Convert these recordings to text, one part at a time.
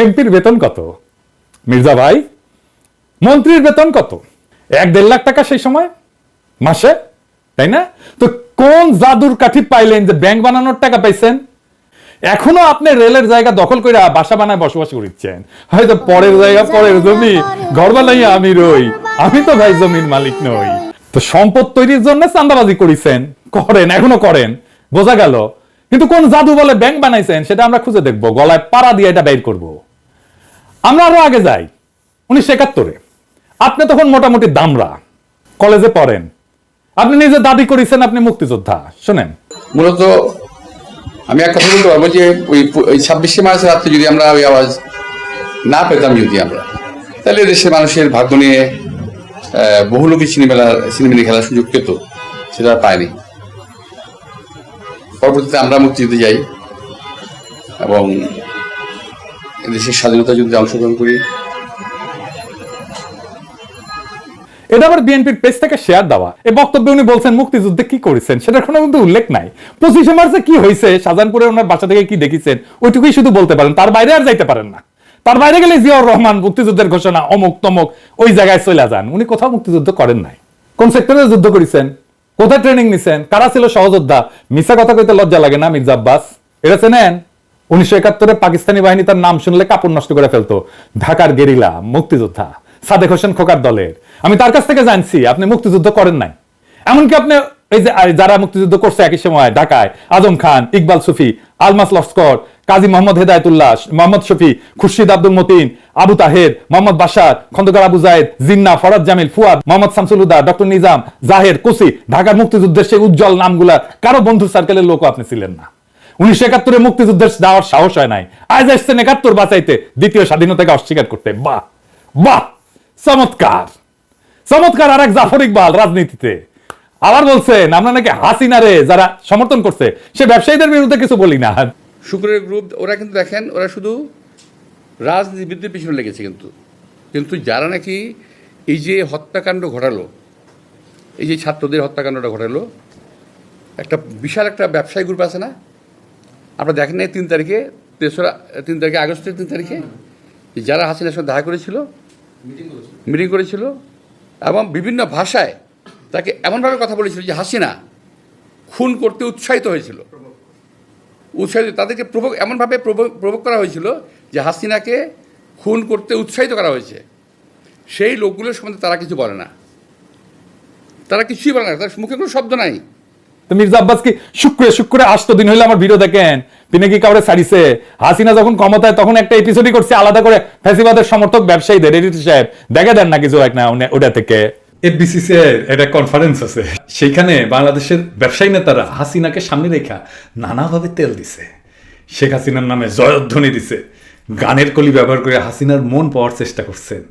এমপির বেতন কত? মির্জা ভাই, মন্ত্রীর বেতন কত? এক দেড় লাখ টাকা সেই সময়? মাসে? তাই না? তো কোন জাদুর কাঠি পাইলেন যে ব্যাংক বানানোর টাকা পাইছেন? এখনও আপনি রেলের জায়গা দখল করে বাসা বানায় বসবাস করছেন হয়তো পরের জায়গা, পরের জমি। ঘর বানাইয়া আমি রই। আমি তো ভাই জমির মালিক নই। তো সম্পদ তৈরির জন্য চান্দাবাজি করেছেন। করেন, এখনও করেন। বোঝা গেল? কিন্তু কোন জাদু বলে ব্যাংক বানাইছেন, সেটা আমরা খুঁজে দেখব। গলায় পাড়া দিয়ে এটা বের করব। আমরা আরও আগে যাই, উনিশশো একাত্তরে। আপনি তখন মোটামুটি দামরা, কলেজে পড়েন। আপনি নিজে দাবি করেছেন, আপনি মুক্তিযোদ্ধা। শোনেন। মূলত আমি এক কথা বলতে পারব যে ওই ওই ছাব্বিশে মার্চ রাত্রে যদি আমরা ওই আওয়াজ না পেতাম যদি আমরা, তাহলে দেশের মানুষের ভাগ্য নিয়ে বহু লোকই সিনেমা সিনেমিনি খেলার সুযোগ পেত, সেটা পায়নি। পরবর্তীতে আমরা মুক্তিযুদ্ধে যাই এবং দেশের স্বাধীনতা যুদ্ধে অংশগ্রহণ করি। এটা আবার বিএনপির পেজ থেকে শেয়ার দেওয়া। বক্তব্যে উনি বলছেন, মুক্তিযুদ্ধে কি করেছেন? সেটার কোনো কিন্তু উল্লেখ নাই। পঁচিশে মার্চে কি হয়েছে? শাহজাহানপুরে ওনার বাসা থেকে কি দেখেছেন? ওইটুকুই শুধু বলতে পারেন। তার বাইরে আর যাইতে পারেন না। তার বাইরে গেলে জিয়াউর রহমান মুক্তিযুদ্ধের ঘোষণা অমুক তমুক ওই জায়গায় চলে যান। উনি কোথাও মুক্তিযুদ্ধ করেন নাই। কোন সেক্টরে যুদ্ধ করেছেন? কোথায় ট্রেনিং নিছেন? কারা ছিল সহযোদ্ধা? মিশা কথা কইতে লজ্জা লাগে না, মির্জা আব্বাস? এটা চেনেন? উনিশশো একাত্তরে পাকিস্তানি বাহিনী তার নাম শুনলে কাপড় নষ্ট করে ফেলতো। ঢাকার গেরিলা, মুক্তিযোদ্ধা, সাদেক হোসেন খোকার দলের। আমি তার কাছ থেকে জানছি, আপনি মুক্তিযুদ্ধ করেন নাই। এমনকি আপনি এই যে যারা মুক্তিযুদ্ধ করছে একই সময়, ঢাকায়, আজম খান, ইকবাল সুফি, আলমাস লস্কর, কাজী মোহাম্মদ হেদায়তুল্লাহ, মোহাম্মদ শফি, খুরশিদ আব্দুল মতিন আবু তাহের, মোহাম্মদ বাসার খন্দকার আবু জায়েদ, জিন্না ফরাজ জামিল, ফুয়াদ, মোহাম্মদ শামসুল হুদা ডক্টর নিজাম, জাহের, কুসি, ঢাকার মুক্তিযুদ্ধের সেই উজ্জ্বল নামগুলা কারও বন্ধু সার্কেলের লোক আপনি ছিলেন না। উনিশশো একাত্তরে মুক্তিযুদ্ধের যাওয়ার সাহস হয় নাই। আজ আসছেন একাত্তর বাঁচাইতে, দ্বিতীয় স্বাধীনতাকে অস্বীকার করতে। বাহ! বাহ! চমৎকার! চমৎকার আর এক জাফর ইকবাল রাজনীতিতে। আবার বলছেন, আমরা নাকি হাসিনারে যারা সমর্থন করছে, সে ব্যবসায়ীদের বিরুদ্ধে কিছু বলি না। শুক্রের গ্রুপ ওরা কিন্তু দেখেন, ওরা শুধু রাজনীতিবিদদের পিছনে লেগেছে কিন্তু। কিন্তু যারা নাকি এই যে হত্যাকাণ্ড ঘটালো এই যে ছাত্রদের হত্যাকাণ্ডটা ঘটালো একটা বিশাল একটা ব্যবসায়ী গ্রুপ আছে না? আপনারা দেখেন নাই তিন তারিখে তেসরা তিন তারিখে আগস্টের তিন তারিখে? যারা হাসিনার সঙ্গে দেখা করেছিল মিটিং করেছিল। এবং বিভিন্ন ভাষায় তাকে এমনভাবে কথা বলেছিল যে হাসিনা খুন করতে উৎসাহিত হয়েছিল। উৎসাহিত তাদেরকে প্রভোগ এমনভাবে প্রভোগ করা হয়েছিল যে হাসিনাকে খুন করতে উৎসাহিত করা হয়েছে সেই লোকগুলোর সম্বন্ধে তারা কিছু বলে না। তারা কিছুই বলে না তার মুখে কোনো শব্দ নাই। তো মির্জা আব্বাস কি শুক্রে শুক্রে আসতো দিন হইলে আমার ভিডিও দেখেন। তিনি কি কাউরে ছাড়িছে? হাসিনা যখন ক্ষমতায় তখন একটা এপিসোডই করছে আলাদা করে ফ্যাসিবাদের সমর্থক ব্যবসায়ীদের। এডিটর সাহেব দেখে দেন না কিছু এক না ওটা থেকে। এফবিসিসি এর একটা কনফারেন্স আছে। সেখানে বাংলাদেশের ব্যবসায়ী নেতারা হাসিনাকে সামনে রেখা নানাভাবে তেল দিছে। শেখ হাসিনার নামে জয়ধ্বনি দিছে। গানের কলি ব্যবহার করে হাসিনার মন পাওয়ার চেষ্টা করছেন।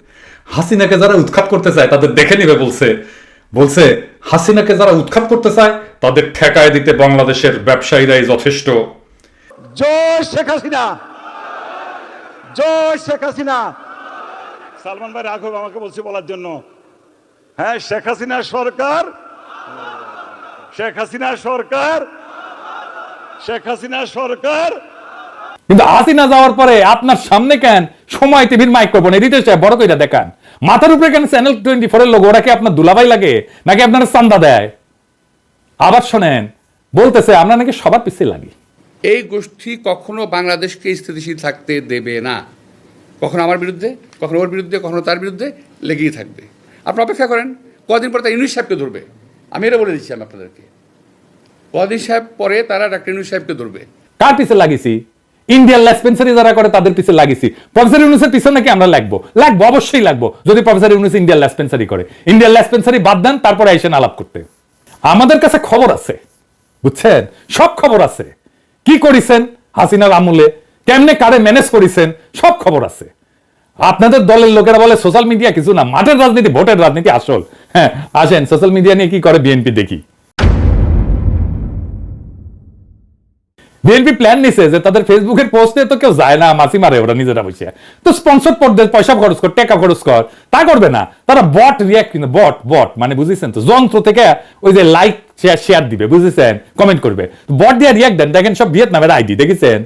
হাসিনাকে যারা উৎখাত করতে চায় তাদের দেখে নিবে বলছে। বলছে হাসিনাকে যারা উৎখাত করতে চায় তাদের ঠেকায় দিতে বাংলাদেশের ব্যবসায়ীরাই যথেষ্ট। জয় শেখ হাসিনা! জয় শেখ হাসিনা! সালমান ভাই রাঘব আমাকে বলছে বলার জন্য। হ্যাঁ শেখ হাসিনা সরকার। শেখ হাসিনা সরকার। শেখ হাসিনা সরকার। কিন্তু হাসিনা যাওয়ার পরে আপনার সামনে কেন? সময় টিভির মাইক্রোফোন এডিটর সাহেব বড় কইরা দেখান। মাথার উপরে কেন চ্যানেল টোয়েন্টি ফোর এর লোক ওরা কি আপনার দুলাভাই লাগে? নাকি আপনার চান্দা দেয়? আবার শোনেন বলতেছে আমরা নাকি সবার পিছিয়ে লাগি। এই গোষ্ঠী কখনো বাংলাদেশকে স্থিতিশীল থাকতে দেবে না। কখনো আমার বিরুদ্ধে কখনো ওর বিরুদ্ধে কখনো তার বিরুদ্ধে লেগেই থাকবে। আপনি অপেক্ষা করেন কদিন পরে তার ইউনুস সাহেবকে ধরবে। আমি এটা বলে দিচ্ছি আমি আপনাদেরকে। কদিন সাহেব পরে তারা ডাক্তার ইউনুস সাহেবকে ধরবে। কার পিছে লাগিয়েছি ইন্ডিয়ান ল্যাসপেন্সারি যারা করে, তাদের পিছে লাগিয়েছি প্রফেসর ইউনুসের পিছনে নাকি আমরা লাগবো? লাগবো, অবশ্যই লাগবো, যদি প্রফেসর ইউনুস ইন্ডিয়ান ল্যাসপেন্সারি করে। ইন্ডিয়ান ল্যাসপেন্সারি বাদ দেন, তারপরে আইসেন আলাপ করতে। আমাদের কাছে খবর আছে, বুঝছেন? সব খবর আছে। কি করিছেন হাসিনার আমলে? কেমনে কারে ম্যানেজ করিছেন? সব খবর আছে। আপনাদের দলের লোকেরা বলে সোশ্যাল মিডিয়া কিছু না, মাঠের রাজনীতি, ভোটের রাজনীতি আসল। হ্যাঁ আসেন সোশ্যাল মিডিয়া নিয়ে কি করে বিএনপি দেখি? বিএনপি প্ল্যান নিছে যে তাদের ফেসবুকের পোস্টে তো কেউ যায় না মাসি মারে, ওরা নিজেরা বসে। তো স্পন্সর পড়তে পয়সা খরচ কর, টাকা খরচ কর, তা করবে না। তারা বট রিয়াক্ট কিন্তু বট বট মানে বুঝেছেন তো? যন্ত্র থেকে ওই যে লাইক শেয়ার শেয়ার দিবে, বুঝেছেন? কমেন্ট করবে। বট দিয়ে রিয়াক্ট দেন, দেখেন সব ভিয়েতনামের আইডি দেখেছেন?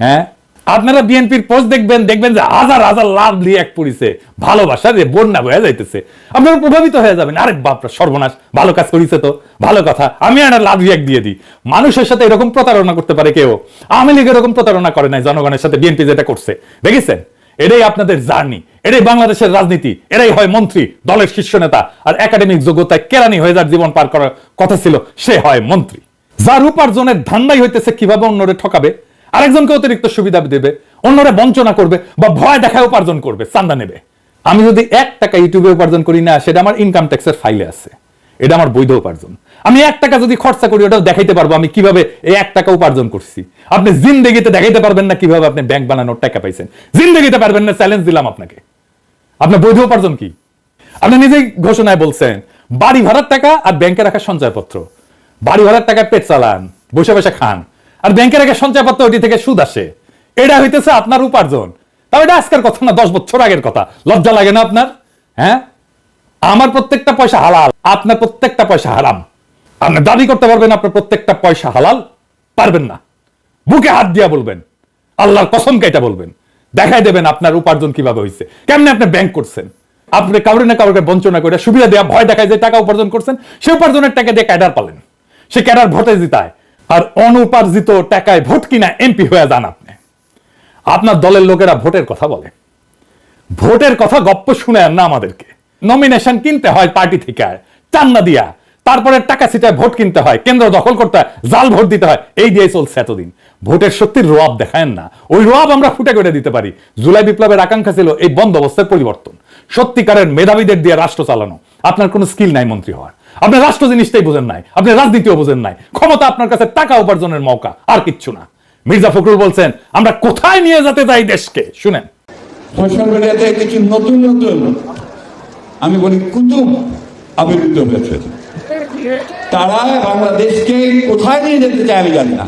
হ্যাঁ? আপনারা বিএনপির পোস্ট দেখবেন দেখবেন যে হাজার হাজার লাভ রিয়াক্ট পড়িছে ভালোবাসা যে বন্যা বয়ে যাইতেছে। আপনারা প্রভাবিত হয়ে যাবেন। আরে বাপরা, সর্বনাশ। ভালো কাজ করিছে তো। ভালো কথা। আমি একটা লাভ রিয়াক্ট দিয়ে দিই। মানুষের সাথে এরকম প্রতারণা করতে পারে কেউ? আওয়ামী লীগ এরকম প্রতারণা করে নাই, জনগণের সাথে বিএনপি যেটা করছে। দেখেছেন? এটাই আপনাদের জার্নি। এটাই বাংলাদেশের রাজনীতি। এটাই হয় মন্ত্রী, দলের শীর্ষ নেতা। আর একাডেমিক যোগ্যতায় কেরানি হয়ে যার জীবন পার করার কথা ছিল, সে হয় মন্ত্রী। যার উপার্জনের ধান্দাই হইতেছে, কীভাবে অন্যরে ঠকাবে? আরেকজনকে অতিরিক্ত সুবিধা দেবে, অন্যরে বঞ্চনা করবে বা ভয় দেখায় উপার্জন করবে, চান্দা নেবে। আমি যদি এক টাকা ইউটিউবে উপার্জন করি না, সেটা আমার ইনকাম ট্যাক্সের ফাইলে আছে। এটা আমার বৈধ উপার্জন। আমি এক টাকা যদি খরচা করি, ওটাও দেখাইতে পারব আমি কীভাবে এই এক টাকা উপার্জন করছি। আপনি জিন্দেগিতে দেখাইতে পারবেন না কীভাবে আপনি ব্যাংক বানানোর টাকা পাইছেন। জিন্দেগিতে পারবেন না চ্যালেঞ্জ দিলাম আপনাকে। আপনার বৈধ উপার্জন কি? আপনি নিজেই ঘোষণায় বলছেন, বাড়ি ভাড়ার টাকা আর ব্যাংকে রাখা সঞ্চয়পত্র। বাড়ি ভাড়ার টাকা পেট চালান, বসে বসে খান। আর ব্যাংকে রাখা সঞ্চয়পত্র ওটি থেকে সুদ আসে। এটা হইতেছে আপনার উপার্জন। তাও এটা আজকের কথা না, দশ বছর আগের কথা। লজ্জা লাগে না আপনার? হ্যাঁ? আমার প্রত্যেকটা পয়সা হালাল, আপনার প্রত্যেকটা পয়সা হারাম। আপনি দাবি করতে পারবেন, আপনার প্রত্যেকটা পয়সা হালাল, পারবেন না। বুকে হাত দিয়া বলবেন, আল্লাহর কসম কেটা বলবেন। দেখাই দেবেন আপনার উপার্জন কীভাবে হয়েছে কেমনে আপনি ব্যাংক করছেন? আপনি কাউরে না কাউকে বঞ্চনা করে সুবিধা দেওয়া ভয় দেখায় যে টাকা উপার্জন করছেন, সে উপার্জনের টাকা দিয়ে ক্যাডার পালেন। সে ক্যাডার ভোটে জিতায়। আর অনুপার্জিত টাকায় ভোট কিনা এমপি হয়ে যান আপনি। আপনার দলের লোকেরা ভোটের কথা বলে। ভোটের কথা গপ্প শুনে না আমাদেরকে। নমিনেশন কিনতে হয় পার্টি থেকে চান্না দিয়া। তারপরে টাকা সিটায় ভোট কিনতে হয়। কেন্দ্র দখল করতে হয়। জাল ভোট দিতে হয়। এই দিয়ে চলছে এতদিন। ভোটের শক্তির রোয়াব দেখায় না। ওই রোয়াব আমরা ফুটে করে দিতে পারি। জুলাই বিপ্লবের আকাঙ্ক্ষা ছিল এই বন্দোবস্তের পরিবর্তন। সত্যিকারের মেধাবীদের দিয়ে রাষ্ট্র চালানো। আপনার কোনো স্কিল নাই, মন্ত্রী হওয়ার। আপনি রাষ্ট্র জিনিসটাই বোঝেন নাই, আপনি রাজনীতিও বোঝেন নাই, ক্ষমতা আপনার কাছে টাকা উপার্জনের মৌকা, আর কিচ্ছু না। মির্জা ফখরুল বলছেন, আমরা কোথায় নিয়ে যেতে চাই দেশকে? শুনেন। সোশ্যাল মিডিয়াতে কিছু নতুন নতুন, আমি বলি কুতুব আবির্ভূত হয়েছে। তারা বাংলাদেশকে কোথায় নিয়ে যেতে চায় আমি জানি না।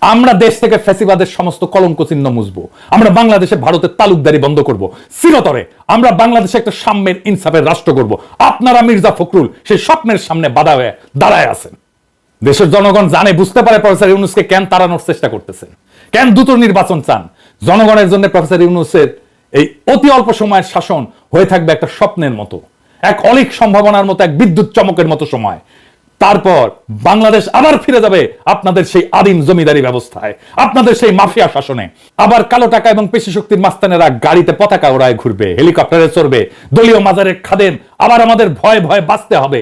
আমরা দেশ থেকে ফ্যাসিবাদের সমস্ত কলঙ্ক চিহ্ন মুছবো। আমরা বাংলাদেশে ভারতের তালুকদারি বন্ধ করব। চিরতরে আমরা বাংলাদেশে একটা সাম্যের ইনসাফের রাষ্ট্র করব। আপনারা মির্জা ফখরুল সেই স্বপ্নের সামনে বাধা হয়ে দাঁড়ায় আছেন। দেশের জনগণ জানে, বুঝতে পারে প্রফেসর ইউনুসকে কেন তাড়ানোর চেষ্টা করতেছেন। কেন দ্রুত নির্বাচন চান? জনগণের জন্য প্রফেসর ইউনুসের এই অতি অল্প সময়ের শাসন হয়ে থাকবে একটা স্বপ্নের মতো। এক অলিক সম্ভাবনার মতো, এক বিদ্যুৎ চমকের মতো সময়। তারপর বাংলাদেশ আবার ফিরে যাবে আপনাদের সেই আদিম জমিদারি ব্যবস্থায়, আপনাদের সেই মাফিয়া শাসনে। আবার কালো টাকা এবং পেশি শক্তির মাস্তানেরা গাড়িতে পতাকা ওড়ায় ঘুরবে, হেলিকপ্টারে চড়বে, দলীয় মাজারের খাদেম আবার আমাদের ভয়ে ভয়ে বাঁচতে হবে।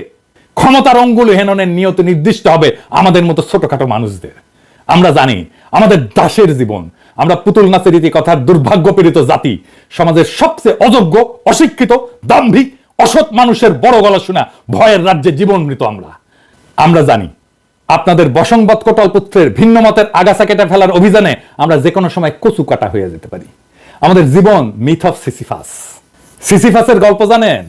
ক্ষমতার অঙ্গুল হেননের নিয়ত নির্দিষ্ট হবে আমাদের মতো ছোটখাটো মানুষদের। আমরা জানি, আমাদের দাসের জীবন, আমরা পুতুল নাচের রীতি কথার দুর্ভাগ্য পীড়িত জাতি, সমাজের সবচেয়ে অযোগ্য, অশিক্ষিত, দাম্ভিক, অসৎ মানুষের বড় গলা শোনা ভয়ের রাজ্যে জীবন মৃত আমরা। আমরা জানি। আপনাদের বসংবৎ কোটল পুত্রের ভিন্ন মতের আগাছা কেটে ফেলার অভিযানে আমরা যে কোনো সময় কচু কাটা হয়ে যেতে পারি। আমাদের জীবন মিথ অফ সিসিফাস সিসিফাসের গল্প জানেন?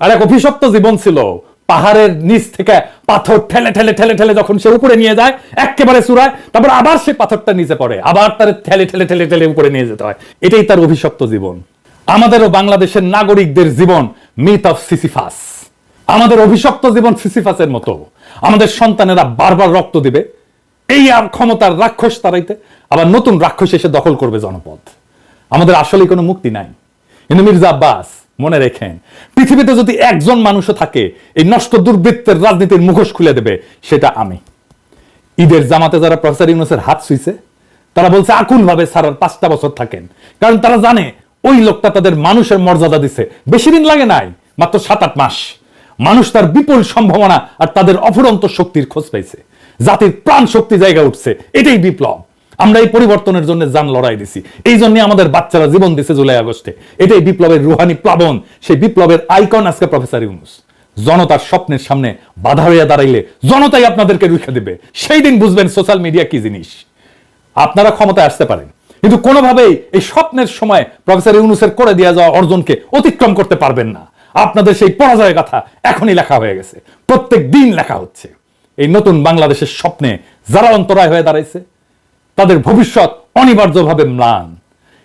আর এক অভিশপ্ত জীবন ছিল। পাহাড়ের নিচ থেকে পাথর ঠেলে ঠেলে ঠেলে ঠেলে যখন সে উপরে নিয়ে যায় একেবারে চূড়ায়, তারপর আবার সে পাথরটা নিচে পড়ে, আবার তার ঠেলে ঠেলে ঠেলে ঠেলে উপরে নিয়ে যেতে হয়। এটাই তার অভিশপ্ত জীবন। আমাদেরও বাংলাদেশের নাগরিকদের জীবন মিথ অফ সিসিফাস আমাদের অভিশপ্ত জীবন সিসিফাসের মতো। আমাদের সন্তানেরা বারবার রক্ত দিবে। এই আর ক্ষমতার রাক্ষস তারাইতে আবার নতুন রাক্ষস এসে দখল করবে জনপদ। আমাদের আসলে কোনো মুক্তি নাই। কিন্তু মির্জা আব্বাস, মনে রেখেন, পৃথিবীতে যদি একজন মানুষও থাকে, এই নষ্ট দুর্বৃত্তের রাজনীতির মুখোশ খুলে দেবে, সেটা আমি। ঈদের জামাতে যারা প্রফেসর ইউনুসের হাত ছুঁইছে, তারা বলছে আকুল ভাবে সারার পাঁচটা বছর থাকেন। কারণ তারা জানে, ওই লোকটা তাদের মানুষের মর্যাদা দিছে। বেশি দিন লাগে নাই, মাত্র সাত আট মাস। মানুষ তার বিপুল সম্ভাবনা আর তাদের অফুরন্ত শক্তির খোঁজ পাইছে। জাতির প্রাণ শক্তি জায়গা উঠছে। এটাই বিপ্লব। আমরা এই পরিবর্তনের জন্য যান লড়াই দিছি। এই জন্য আমাদের বাচ্চারা জীবন দিছে জুলাই আগস্টে। এটাই বিপ্লবের রুহানি প্লাবন। সেই বিপ্লবের আইকন আজকে প্রফেসর ইউনুস। জনতার স্বপ্নের সামনে বাধা হইয়া দাঁড়াইলে জনতাই আপনাদেরকে রুখে দেবে। সেই দিন বুঝবেন সোশ্যাল মিডিয়া কি জিনিস। আপনারা ক্ষমতায় আসতে পারেন। কিন্তু কোনোভাবেই এই স্বপ্নের সময় প্রফেসর ইউনুসের করে দেওয়া যাওয়া অর্জনকে অতিক্রম করতে পারবেন না। আপনাদের সেই পরাজয়ের কথা এখনই লেখা হয়ে গেছে। প্রত্যেক দিন লেখা হচ্ছে। এই নতুন বাংলাদেশের স্বপ্নে যারা অন্তরায় হয়ে দাঁড়াইছে, তাদের ভবিষ্যৎ অনিবার্যভাবে ম্লান।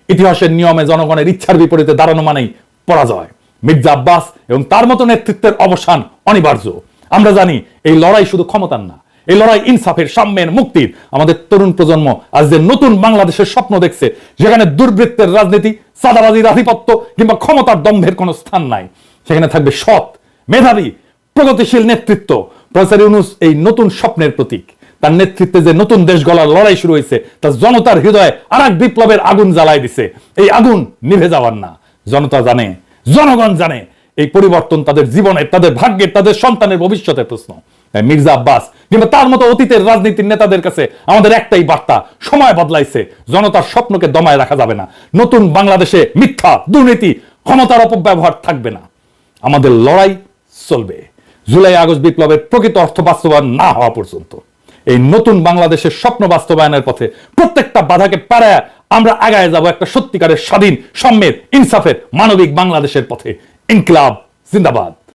ইতিহাসের নিয়মে জনগণের ইচ্ছার বিপরীতে দাঁড়ানো মানেই পরাজয়। মির্জা আব্বাস এবং তার মতো নেতৃত্বের অবসান অনিবার্য। আমরা জানি এই লড়াই শুধু ক্ষমতার না, এই লড়াই ইনসাফের, সাম্যের, মুক্তির। আমাদের তরুণ প্রজন্ম আজ যে নতুন বাংলাদেশের স্বপ্ন দেখছে যেখানে দুর্বৃত্তের রাজনীতি সাদাবাজির আধিপত্য কিংবা ক্ষমতার দম্ভের কোনো স্থান নাই। সেখানে থাকবে সৎ, মেধাবী, প্রগতিশীল নেতৃত্ব। প্রফেসর ইউনুস এই নতুন স্বপ্নের প্রতীক। তার নেতৃত্বে যে নতুন দেশ গলার লড়াই শুরু হয়েছে, তা জনতার হৃদয়ে আর এক বিপ্লবের আগুন জ্বালায় দিছে। এই আগুন নিভে যাওয়ার না। জনতা জানে, জনগণ জানে, এই পরিবর্তন তাদের জীবনের তাদের ভাগ্যের, তাদের সন্তানের ভবিষ্যতের প্রশ্ন। মির্জা আব্বাস কিংবা তার মতো অতীতের রাজনীতির নেতাদের কাছে আমাদের একটাই বার্তা, সময় বদলাইছে। জনতার স্বপ্নকে দমায় রাখা যাবে না। নতুন বাংলাদেশে মিথ্যা, দুর্নীতি, ক্ষমতার অপব্যবহার থাকবে না। আমাদের লড়াই চলবে। জুলাই আগস্ট বিপ্লবের প্রকৃত অর্থ বাস্তবায়ন না হওয়া পর্যন্ত। এই নতুন বাংলাদেশের স্বপ্ন বাস্তবায়নের পথে প্রত্যেকটা বাধাকে পেরায় আমরা আগায় যাব একটা সত্যিকারের স্বাধীন সম্মের ইনসাফের, মানবিক বাংলাদেশের পথে। ইনকলাব, জিন্দাবাদ।